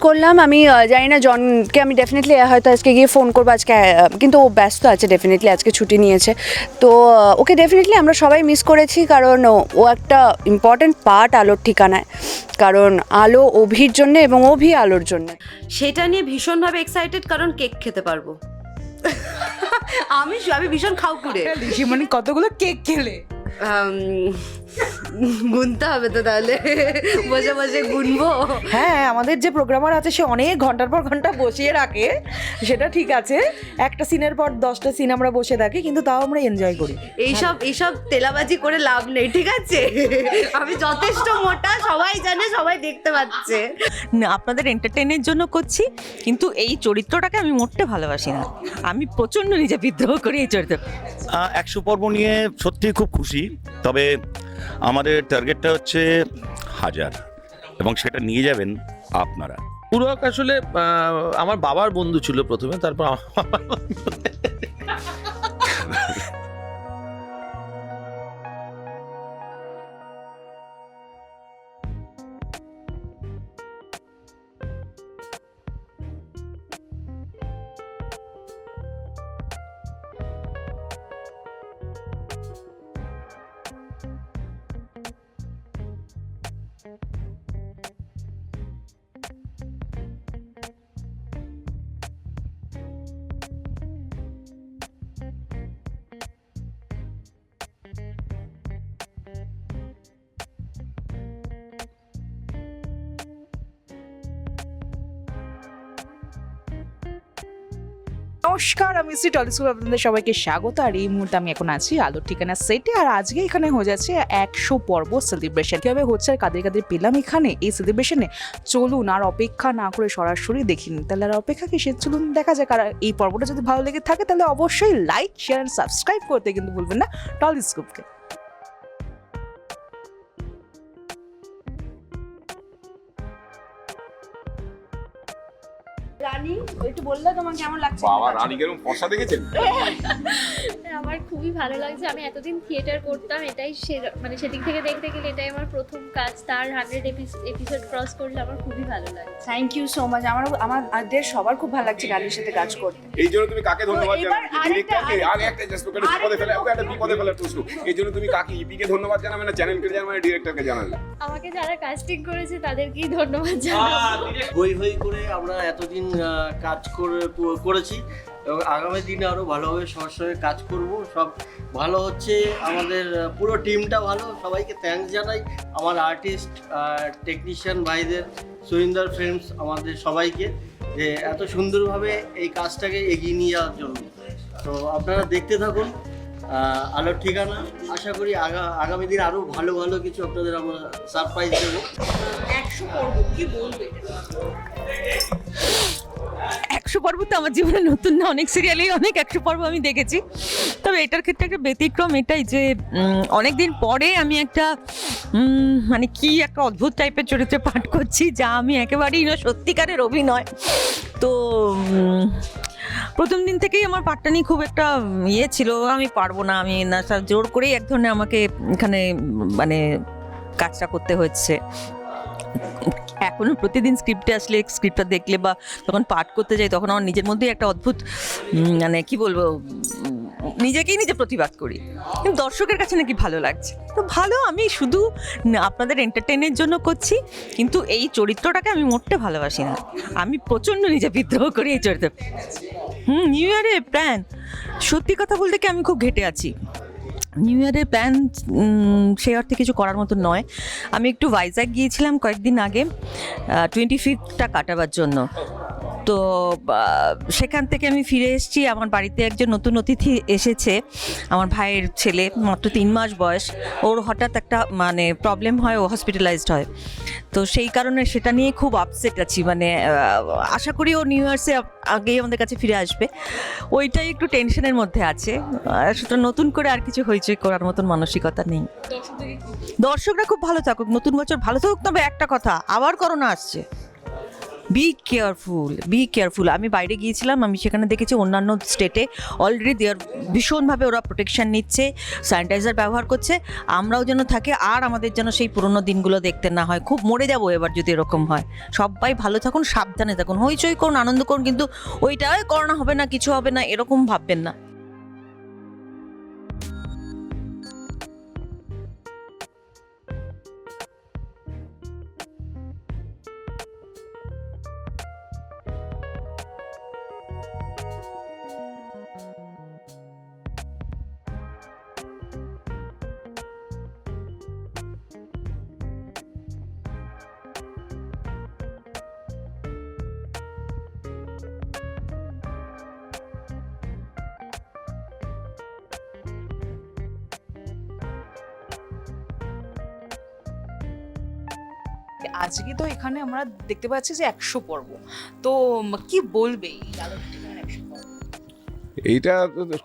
করলাম আমি জানি না জনকে আমি ডেফিনেটলি হয়তো আজকে গিয়ে ফোন করব আজকে কিন্তু ও ব্যস্ত আছে ডেফিনেটলি আজকে ছুটি নিয়েছে। তো ওকে ডেফিনেটলি আমরা সবাই মিস করেছি কারণ ও- ও একটা ইম্পর্ট্যান্ট পার্ট আলোর ঠিকানায়। কারণ আলো অভির জন্য এবং অভি আলোর জন্য। সেটা নিয়ে ভীষণভাবে এক্সাইটেড কারণ কেক খেতে পারব। আমি আমি ভীষণ খাও করে মানে কতগুলো কেক খেলে? গুনতে হবে তো তাহলে। বসে বসে গুনবো। হ্যাঁ আমাদের যে প্রোগ্রামার আছে সে অনেক ঘণ্টার পর ঘণ্টা বসিয়ে রাখে। সেটা ঠিক আছে। একটা সিনের পর দশটা সিন আমরা বসে থাকি কিন্তু তাও আমরা এনজয় করি। এইসব এইসব তেলাবাজি করে লাভ নেই ঠিক আছে? আমি যথেষ্ট মোটা সবাই জানে সবাই দেখতে পাচ্ছে। না, আপনাদের এন্টারটেনের জন্য করছি কিন্তু এই চরিত্রটাকে আমি মোটে ভালোবাসি না। আমি প্রচণ্ড নিজে বিদ্রোহ করি এই চরিত্র একশো পর্ব নিয়ে সত্যিই খুব খুশি তবে আমাদের টার্গেটটা হচ্ছে হাজার। এবং সেটা নিয়ে যাবেন আপনারা। পুরক আসলে আমার বাবার বন্ধু ছিল প্রথমে, তারপর নমস্কার, আমি শ্রী টলিস্কুল আপনাদের সবাইকে স্বাগত। আর এই মুহূর্তে আমি এখন আছি আলোর ঠিকানা সেটে। আর আজকে এখানে হয়ে যাচ্ছে একশো পর্ব সেলিব্রেশন কীভাবে হচ্ছে আর কাদের কাদের পেলাম এখানে? এই সেলিব্রেশনে চলুন আর অপেক্ষা না করে সরাসরি দেখিনি। তাহলে আর অপেক্ষা কি সে চলুন দেখা যাক। আর এই পর্বটা যদি ভালো লেগে থাকে, তাহলে অবশ্যই লাইক শেয়ার অ্যান্ড সাবস্ক্রাইব করতে কিন্তু ভুলবেন না টলিস্কোপকে রানী একটু বললে তোমার কেমন লাগছে? বাবা রানী ফর্সা দেখেছেন? আমার খুবই ভালো লাগছে। আমি এতদিন থিয়েটার করতাম এটাই সে- মানে সেদিক থেকে দেখতে গেলে এটাই আমার প্রথম কাজ। তার হান্ড্রেড এপিসোড ক্রস করলে আমার খুবই ভালো লাগে। থ্যাংক ইউ সো মাচ আমার আমাদের সবার খুব ভালো লাগছে রানীর সাথে কাজ করতে। এই জন্য তুমি কাকে ধন্যবাদ জানাবে আর একটা জাস্ট ওকে বিপদে ফেলে ওকে একটা বিপদে ফেলে প্রশ্ন এই জন্য তুমি কাকে ইপিকে ধন্যবাদ জানাবে না চ্যানেলকে জানাবে না ডিরেক্টরকে জানাবে? আমাকে যারা কাস্টিং করেছে তাদেরকেই ধন্যবাদ জানাব। হই হই করে আমরা এতদিন কাজ করে করেছি। এবং আগামী দিনে আরও ভালোভাবে সবার সঙ্গে কাজ করব। সব ভালো হচ্ছে, আমাদের পুরো টিমটা ভালো। সবাইকে থ্যাঙ্কস জানাই। আমার আর্টিস্ট টেকনিশিয়ান ভাইদের, সুরিন্দর ফিল্মস আমাদের সবাইকে, যে এত সুন্দরভাবে এই কাজটাকে এগিয়ে নিয়ে যাওয়ার জন্য। তো আপনারা দেখতে থাকুন আলোর ঠিকানা। আশা করি আগা আগামী দিন আরও ভালো ভালো কিছু আপনাদের আমরা সারপ্রাইজ দেবো। একশো পর্ব তো আমার জীবনে নতুন না, অনেক সিরিয়ালেই অনেক একশো পর্ব আমি দেখেছি। তবে এটার ক্ষেত্রে একটা ব্যতিক্রম এটাই যে অনেক দিন পরে আমি একটা মানে কি একটা অদ্ভুত টাইপের চরিত্রে পাঠ করছি, যা আমি একেবারেই না, সত্যিকারের অভিনয়। তো প্রথম দিন থেকেই আমার পাঠটা নিয়ে খুব একটা ইয়ে ছিল, আমি পারব না, আমি না স্যার জোর করেই এক ধরনের আমাকে এখানে মানে কাজটা করতে হচ্ছে। এখনও প্রতিদিন স্ক্রিপ্টে আসলে স্ক্রিপ্টটা দেখলে বা যখন পাঠ করতে যাই তখন আমার নিজের মধ্যেই একটা অদ্ভুত মানে কি বলব নিজেকেই নিজে প্রতিবাদ করি। কিন্তু দর্শকের কাছে নাকি ভালো লাগছে। তো ভালো, আমি শুধু আপনাদের এন্টারটেনের জন্য করছি, কিন্তু এই চরিত্রটাকে আমি মোটে ভালোবাসি না। আমি প্রচণ্ড নিজে বিদ্রোহ করি এই চরিত্র হুম নিউ ইয়ারে প্ল্যান সত্যি কথা বলতে কি আমি খুব ঘেটে আছি। নিউ ইয়ারের প্ল্যান সেই অর্থে কিছু করার মতো নয়। আমি একটু ভাইজ্যাগ গিয়েছিলাম কয়েকদিন আগে। টোয়েন্টি ফিফথটা কাটাবার জন্য। তো সেখান থেকে আমি ফিরে এসেছি। আমার বাড়িতে একজন নতুন অতিথি এসেছে। আমার ভাইয়ের ছেলে মাত্র তিন মাস বয়স। ওর হঠাৎ একটা মানে প্রবলেম হয় ও হসপিটালাইজড হয়। তো সেই কারণে সেটা নিয়ে খুব আপসেট আছি। মানে আশা করি ও নিউ ইয়ার্সে আগেই আমাদের কাছে ফিরে আসবে। ওইটাই একটু টেনশনের মধ্যে আছে। সেটা নতুন করে আর কিছু হইচই করার মতন মানসিকতা নেই। দর্শকরা খুব ভালো থাকুক নতুন বছর ভালো থাকুক। তবে একটা কথা আবার করোনা আসছে। বি কেয়ারফুল বি কেয়ারফুল আমি বাইরে গিয়েছিলাম আমি সেখানে দেখেছি অন্যান্য স্টেটে অলরেডি দেয়ার ভীষণভাবে ওরা প্রোটেকশন নিচ্ছে স্যানিটাইজার ব্যবহার করছে। আমরাও যেন থাকি আর আমাদের যেন সেই পুরোনো দিনগুলো দেখতে না হয়। খুব মরে যাব এবার যদি এরকম হয়। সবাই ভালো থাকুন সাবধানে থাকুন। হইচই করুন আনন্দ করুন কিন্তু ওইটা "ওই, করোনা হবে না কিছু হবে না এরকম ভাববেন না। আজকে তো এখানে আমরা দেখতে পাচ্ছি যে একশো পর্ব তো কি বলবে এই আলোর ঠিকানার 100 পর্ব? এইটা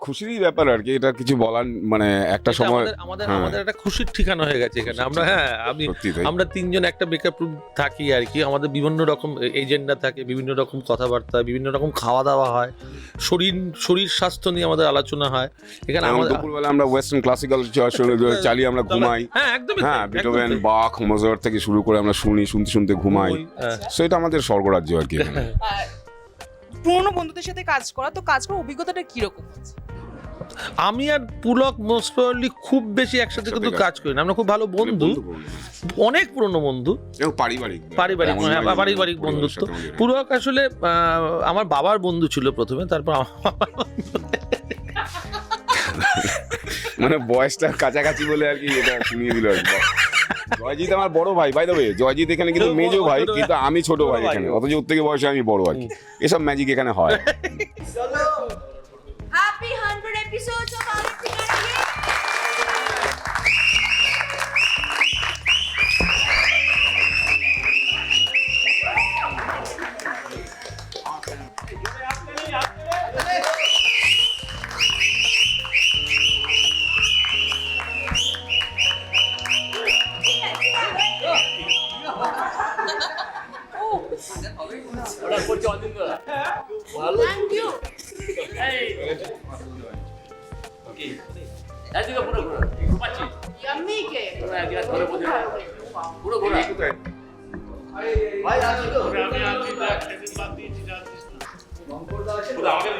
খুশিরই ব্যাপার আর কি এটা কিছু বলার মানে একটা সময় আমাদের আমাদের হ্যাঁ। একটা খুশির ঠিকানা হয়ে গেছে এখানে। আমরা হ্যাঁ আমি আমরা তিনজন একটা মেকআপ রুম থাকি আর কি। আমাদের বিভিন্ন রকম এজেন্ডা থাকে বিভিন্ন রকম কথাবার্তা বিভিন্ন রকম খাওয়া দাওয়া হয়। শরীর শরীর স্বাস্থ্য নিয়ে আমাদের আলোচনা হয়। এখানে আমাদের দুপুরবেলা আমরা ওয়েস্টার্ন ক্লাসিক্যাল চালিয়ে আমরা ঘুমাই। হ্যাঁ একদমই হ্যাঁ বিটোভেন একদমই তাই। বাক মোজার থেকে শুরু করে আমরা শুনি শুনতে শুনতে ঘুমাই। সো এটা আমাদের স্বর্গরাজ্য আর কি এখানে। আর পুরোনো বন্ধুদের সাথে কাজ করা তো কাজ করার অভিজ্ঞতাটা কীরকম হচ্ছে আমি আর পুলক মোস্ট প্রবাবলি খুব বেশি একসাথে কিন্তু কাজ করি না। আমরা খুব ভালো বন্ধু। অনেক পুরনো বন্ধু। পারিবারিক পারিবারিক, হ্যাঁ, পারিবারিক পরিবারের বন্ধুত্ব। পুলক আসলে আহ, আমার বাবার বন্ধু ছিল প্রথমে তারপর আমার মানে বয়সটা কাছাকাছি বলে আর কি এটা শুনিয়ে দিল আর কি। জয়জিৎ আমার বড় ভাই বাই দেবে জয়জিৎ এখানে কিন্তু মেজো ভাই কিন্তু আমি ছোট ভাই। এখানে। অথচ ওর থেকে বয়সে আমি বড় আর কি। এসব ম্যাজিক এখানে হয়। হ্যাপি হান্ড্রেড এপিসোডস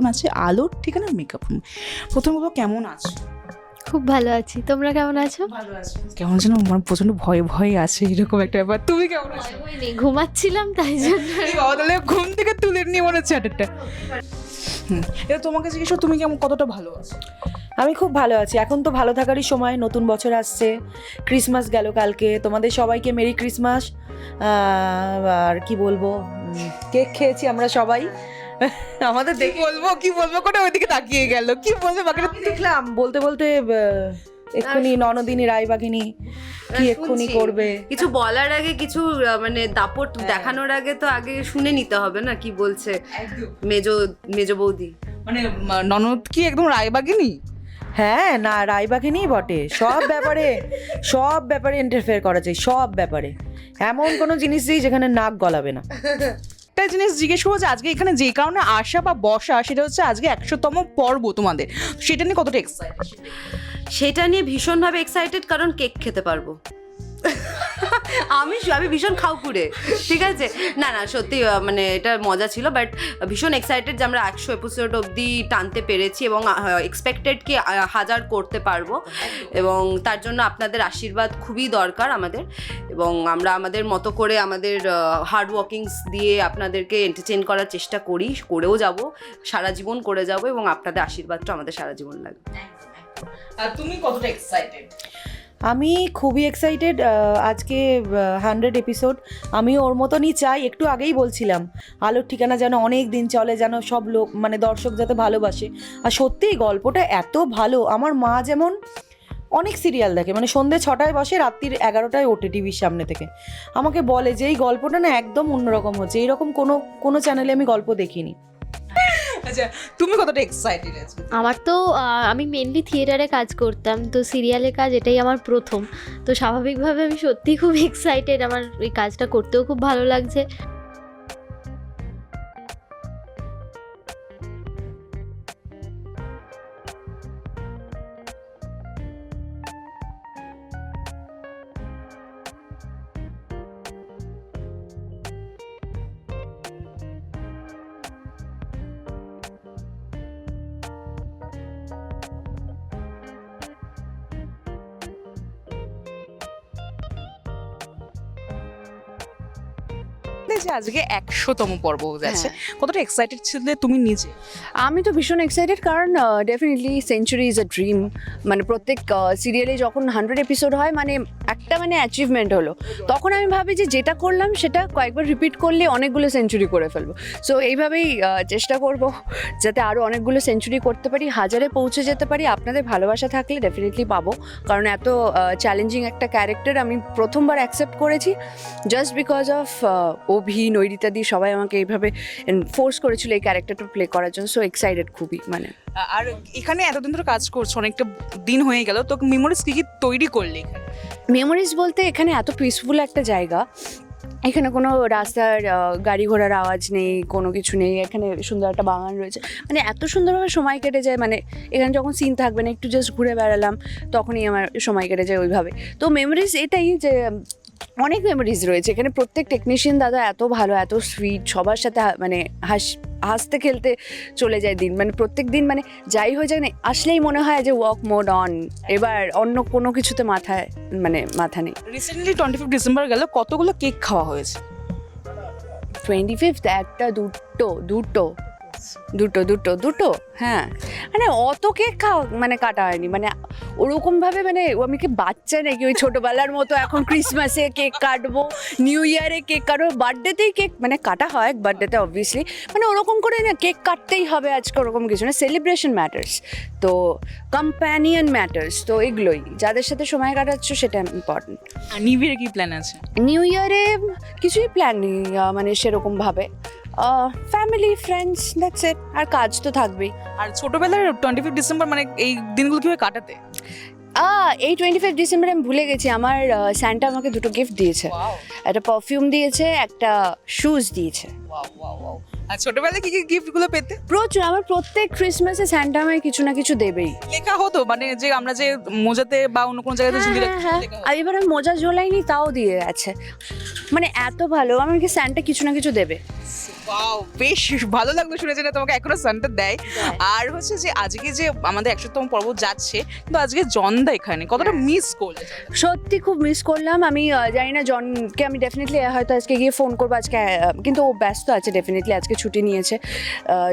এখন আছে আলোর ঠিকানার মেকআপ রুম প্রথম বলব কেমন আছো? খুব ভালো আছি। তোমরা কেমন আছো? ভালো আছো। কেমন যেন আমার প্রচণ্ড ভয় ভয় আছে এরকম একটা ব্যাপার। তুমি কেমন আছো? ঘুমাচ্ছিলাম তাই জন্য। তাহলে ঘুম থেকে তুলে নিয়ে মনে হচ্ছে একটা এবার তোমাকে জিজ্ঞেস তুমি কেমন কতটা ভালো আছো? আমি খুব ভালো আছি। এখন তো ভালো থাকারই সময় নতুন বছর আসছে ক্রিসমাস গেল কালকে। তোমাদের সবাইকে মেরি ক্রিসমাস। আর কি বলব? কেক খেয়েছি আমরা সবাই। আমাদের দেখে বলব কি বলব? করে ওইদিকে তাকিয়ে গেল? কি বলবে? বাকিটা দেখলাম বলতে বলতে এক্ষুনি ননদিনী রায়বাগিনী কি এক্ষুনি করবে? কিছু বলার আগে কিছু মানে দাপট দেখানোর আগে তো আগে শুনে নিতে হবে না কি বলছে মেজো মেজো বৌদি? মানে ননদ কি একদম রায়বাগিনী? হ্যাঁ না রায়বাগিনী বটে। সব ব্যাপারে সব ব্যাপারে ইন্টারফেয়ার করা যায় সব ব্যাপারে। এমন কোনো জিনিস নেই যেখানে নাক গলাবে না। একটা জিনিস জিজ্ঞেস করব যে আজকে এখানে যে কারণে আসা বা বসা সেটা হচ্ছে আজকে একশোতম পর্ব তোমাদের। সেটা নিয়ে কতটা এক্সাইটেড সেটা নিয়ে ভীষণভাবে এক্সাইটেড কারণ কেক খেতে পারব। আমি আমি ভীষণ খাউকুড়ে ঠিক আছে? না না সত্যি মানে এটা মজা ছিল বাট ভীষণ এক্সাইটেড যে আমরা একশো এপিসোড অবধি টানতে পেরেছি এবং এক্সপেক্টেড কি হাজার করতে পারব। এবং তার জন্য আপনাদের আশীর্বাদ খুবই দরকার আমাদের। এবং আমরা আমাদের মতো করে আমাদের হার্ড ওয়ার্কিংস দিয়ে আপনাদেরকে এন্টারটেন করার চেষ্টা করি করেও যাব সারা জীবন করে যাব এবং আপনাদের আশীর্বাদটা আমাদের সারা জীবন লাগবে। তুমি কতটা এক্সাইটেড আমি খুবই এক্সাইটেড আজকে হান্ড্রেড এপিসোড আমি ওর মতনই চাই, একটু আগেই বলছিলাম, আলোর ঠিকানা যেন অনেক দিন চলে, যেন সব লোক মানে দর্শক যাতে ভালোবাসে। আর সত্যিই গল্পটা এত ভালো, আমার মা যেমন অনেক সিরিয়াল দেখে মানে সন্ধ্যে ছটায় বসে, রাত্রির এগারোটায় ওঠে টিভির সামনে থেকে। আমাকে বলে যে, এই গল্পটা না একদম অন্যরকম হচ্ছে। এইরকম কোনো কোনো চ্যানেলে আমি গল্প দেখিনি। আচ্ছা তুমি কতটা এক্সাইটেড আছো? আমার তো আমি মেনলি থিয়েটারে কাজ করতাম, তো সিরিয়ালে কাজ এটাই আমার প্রথম। তো স্বাভাবিকভাবে আমি সত্যি খুব এক্সাইটেড আমার এই কাজটা করতেও খুব ভালো লাগছে। যে আজকে একশোতম পর্ব যাচ্ছে। হ্যাঁ। কতটা এক্সাইটেড ছিলে তুমি নিজে? আমি তো ভীষণ এক্সাইটেড কারণ definitely century is a dream মানে প্রত্যেক সিরিয়ালে যখন হান্ড্রেড এপিসোড হয় মানে একটা মানে অ্যাচিভমেন্ট হলো। তখন আমি ভাবি যে যেটা করলাম সেটা কয়েকবার রিপিট করলে অনেকগুলো সেঞ্চুরি করে ফেলব। সো এইভাবেই চেষ্টা করব যাতে আরও অনেকগুলো সেঞ্চুরি করতে পারি হাজারে পৌঁছে যেতে পারি। আপনাদের ভালোবাসা থাকলে ডেফিনেটলি পাবো। কারণ এত চ্যালেঞ্জিং একটা ক্যারেক্টার আমি প্রথমবার অ্যাকসেপ্ট করেছি just because of Abhi Nairita দি সবাই আমাকে এইভাবে ফোর্স করেছিল এই ক্যারেক্টারটা প্লে করার জন্য সো এক্সাইটেড খুবই মানে। আর এখানে এতদিন ধরে কাজ করছ অনেকটা দিন হয়ে গেল তো মেমোরিজ কি কি তৈরি করলে মেমোরিজ বলতে এখানে এত পিসফুল একটা জায়গা এখানে কোনো রাস্তার গাড়ি ঘোড়ার আওয়াজ নেই কোনো কিছু নেই এখানে সুন্দর একটা বাগান রয়েছে। মানে এত সুন্দরভাবে সময় কেটে যায় মানে এখানে যখন সিন থাকবে না একটু জাস্ট ঘুরে বেড়ালাম তখনই আমার সময় কেটে যায় ওইভাবে। তো মেমোরিজ এটাই যে অনেক মেমোরিজ রয়েছে। এখানে প্রত্যেক টেকনিশিয়ান দাদা এত ভালো এত সুইট সবার সাথে মানে হাস হাসতে খেলতে চলে যায় দিন। মানে প্রত্যেক দিন মানে যাই হয়ে যায় না আসলেই মনে হয় যে ওয়াক মোড অন এবার অন্য কোনো কিছুতে মাথায় মানে মাথা নেই। রিসেন্টলি টোয়েন্টি ফিফ ডিসেম্বর গেল কতগুলো কেক খাওয়া হয়েছে? টোয়েন্টি ফিফথ একটা দুটো দুটো। দুটো দুটো দুটো হ্যাঁ। মানে অত কেক খাওয়া মানে কাটা হয়নি। মানে ওরকমভাবে মানে আমি কি বাচ্চা নাকি? ওই ছোটোবেলার মতো এখন ক্রিসমাসে কেক কাটবো নিউ ইয়ারে কেক কাটবো বার্থডেতেই কেক মানে কাটা হয় বার্থডেতে অবভিয়াসলি মানে ওরকম করে না কেক কাটতেই হবে আজকে ওরকম কিছু না। সেলিব্রেশন ম্যাটার্স তো কম্প্যানিয়ন ম্যাটার্স তো এগুলোই। যাদের সাথে সময় কাটাচ্ছ সেটা ইম্পর্টেন্ট আর নিউ ইয়ারে কি প্ল্যান আছে? নিউ ইয়ারে কিছুই প্ল্যান নেই মানে সেরকমভাবে। ফ্যামিলি ফ্রেন্ডস দ্যাটস ইট আর কাজ তো থাকবেই। আর ছোটবেলার টোয়েন্টি ফিফ ডিসেম্বর মানে এই দিনগুলো কীভাবে কাটাতে? এই টোয়েন্টি ফাইভ ডিসেম্বরে আমি ভুলে গেছি। আমার স্যান্টা আমাকে দুটো গিফট দিয়েছে। একটা পারফিউম দিয়েছে একটা শুজ দিয়েছে। আর ছোটবেলায় কি কি গিফটগুলো পেতে? প্রচুর আমার প্রত্যেক ক্রিসমাসে স্যান্টা আমায় কিছু না কিছু দেবেই। লেখা হতো? মানে যে আমরা যে মোজাতে বা অন্য কোনো জায়গাতে ঝুলিয়ে হ্যাঁ, হ্যাঁ, লেখা হতো। আর এবার আমি মোজা ঝোলাইনি তাও দিয়ে গেছে। মানে এত ভালো আমাকে স্যান্টা কিছু না কিছু দেবে? Wow, বেশ ভালো লাগল শুনে যে না তোমাকে এখনও সানটা দেয়। আর হচ্ছে যে আজকে যে আমাদের একশোতম পর্ব যাচ্ছে কিন্তু আজকে জনদা এখানে কতটা মিস করলে সত্যি খুব মিস করলাম আমি আহ, জানি না জনকে আমি ডেফিনেটলি হয়তো আজকে গিয়ে ফোন করব আজকে আহ, কিন্তু ও ব্যস্ত আছে ডেফিনেটলি আজকে ছুটি নিয়েছে।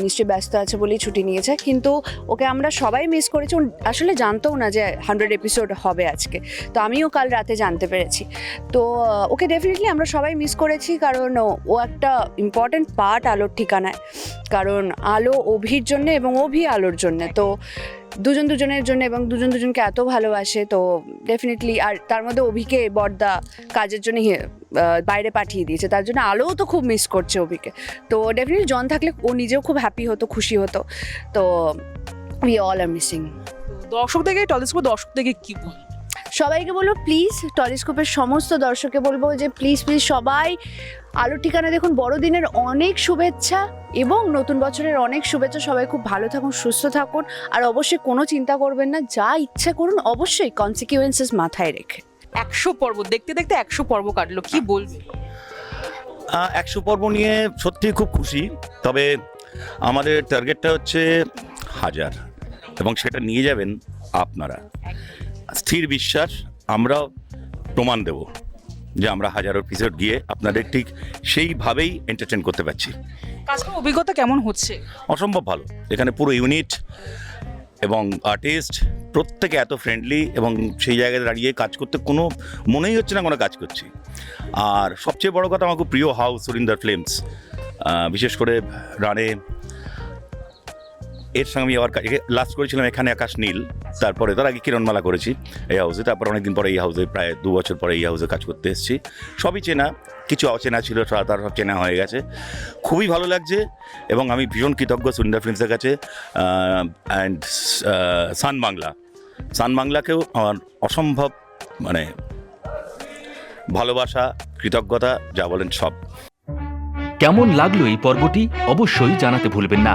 নিশ্চয়ই ব্যস্ত আছে বলেই ছুটি নিয়েছে। কিন্তু ওকে আমরা সবাই মিস করেছি। আসলে জানতেও না যে হান্ড্রেড এপিসোড হবে আজকে। তো আমিও কাল রাতে জানতে পেরেছি। তো ওকে ডেফিনেটলি আমরা সবাই মিস করেছি কারণ ও- ও একটা ইম্পর্ট্যান্ট পার্ট আলোর ঠিকানায়। কারণ আলো অভির জন্য এবং অভি আলোর জন্য। তো দুজন দুজনের জন্য এবং দুজন দুজনকে এত ভালোবাসে তো ডেফিনেটলি আর তার মধ্যে অভিকে বর্দা কাজের জন্য বাইরে পাঠিয়ে দিয়েছে। তার জন্য আলোও তো খুব মিস করছে অভিকে। তো ডেফিনেটলি জন থাকলে ও নিজেও খুব হ্যাপি হতো খুশি হতো। তো উই অল আর মিসিং দর্শক থেকে টলিস্কোপ দর্শক থেকে কি বল? সবাইকে বলব প্লিজ টলিস্কোপের সমস্ত দর্শককে বলব যে প্লিজ প্লিজ সবাই আলো ঠিকানা দেখুন বড়দিনের অনেক শুভেচ্ছা এবং নতুন বছরের অনেক শুভেচ্ছা। সবাই খুব ভালো থাকুন সুস্থ থাকুন আর অবশ্যই কোনো চিন্তা করবেন না যা ইচ্ছা করুন অবশ্যই কনসিকুয়েন্সেস মাথায় রেখে। একশো পর্ব দেখতে দেখতে একশো পর্ব কাটলো কি বলবে? একশো পর্ব নিয়ে সত্যি খুব খুশি তবে আমাদের টার্গেটটা হচ্ছে হাজার এবং সেটা নিয়ে যাবেন আপনারা। স্থির বিশ্বাস আমরাও প্রমাণ দেব। যে আমরা হাজার এপিসোড গিয়ে আপনাদের ঠিক সেইভাবেই এন্টারটেন করতে পারছি। কাজ করার অভিজ্ঞতা কেমন হচ্ছে? অসম্ভব ভালো। এখানে পুরো ইউনিট এবং আর্টিস্ট প্রত্যেকে এত ফ্রেন্ডলি এবং সেই জায়গায় দাঁড়িয়ে কাজ করতে কোনো মনেই হচ্ছে না কোনো কাজ করছি। আর সবচেয়ে বড় কথা আমার খুব প্রিয় হাউস সুরিন্দার ফিল্মস বিশেষ করে রানে এর সঙ্গে আমি আবার লাস্ট করেছিলাম এখানে আকাশ নীল, তারপরে তার আগে কিরণমালা করেছি এই হাউসে তারপর অনেকদিন পরে এই হাউসে প্রায় দু বছর পরে এই হাউসে কাজ করতে এসেছি। সবই চেনা, কিছু অচেনা ছিল তার সব চেনা হয়ে গেছে। খুবই ভালো লাগছে এবং আমি ভীষণ কৃতজ্ঞ সুন্দর ফিল্মসের কাছে অ্যান্ড সান বাংলা সান বাংলাকেও আমার অসম্ভব মানে ভালোবাসা, কৃতজ্ঞতা, যা বলেন সব। কেমন লাগল এই পর্বটি? অবশ্যই জানাতে ভুলবেন না।